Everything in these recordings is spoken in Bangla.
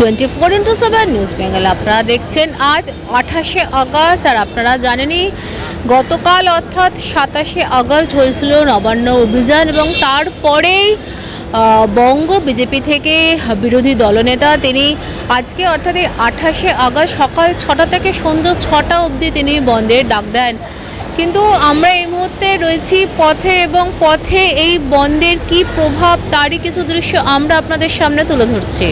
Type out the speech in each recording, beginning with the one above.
Twenty four into seven news Bengal আপনারা দেখছেন আজ আঠাশে আগস্ট, আর আপনারা জানেনই, গতকাল অর্থাৎ সাতাশে আগস্ট হয়েছিল নবান্ন অভিযান এবং তারপরেই বঙ্গ বিজেপি থেকে বিরোধী দলনেতা তিনি আজকে অর্থাৎ এই আঠাশে আগস্ট সকাল ছটা থেকে সন্ধ্যা ছটা অবধি তিনি বন্ধের ডাক দেন। কিন্তু আমরা এই মুহূর্তে রয়েছি পথে এবং পথে এই বন্ধের কি প্রভাব, তারই কিছু দৃশ্য আমরা আপনাদের সামনে তুলে ধরছি।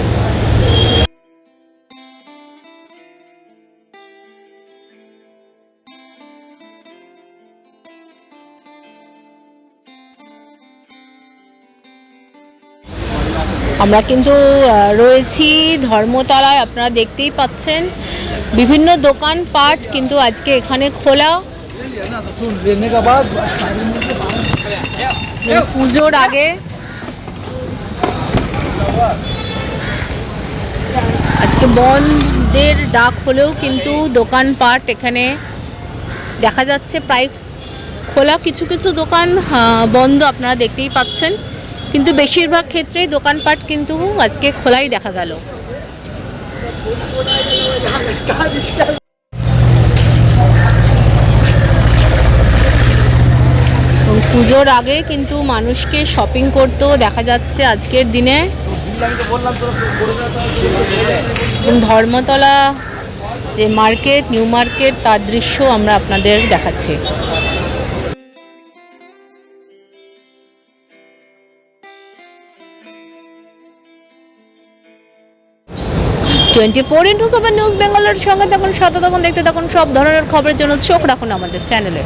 আমরা কিন্তু রয়েছি ধর্মতলায়, আপনারা দেখতেই পাচ্ছেন। বিভিন্ন দোকান পাট কিন্তু আজকে এখানে খোলা। পুজোর আগে বন্ধের ডাক হলেও কিন্তু দোকানপাট এখানে দেখা যাচ্ছে প্রায় খোলা কিছু কিছু দোকান বন্ধ আপনারা দেখতেই পাচ্ছেন। কিন্তু বেশিরভাগ ক্ষেত্রেই দোকানপাট কিন্তু আজকে খোলাই দেখা গেল। পুজোর আগে কিন্তু মানুষকে শপিং করতেও দেখা যাচ্ছে আজকের দিনে। ধর্মতলা যে মার্কেট, নিউ মার্কেট, তার দৃশ্য আমরা আপনাদের দেখাচ্ছি। Twenty four into seven news বেঙ্গলের সঙ্গে থাকুন, সাথে থাকুন, দেখতে থাকুন সব ধরনের খবরের জন্য চোখ রাখুন আমাদের চ্যানেলে।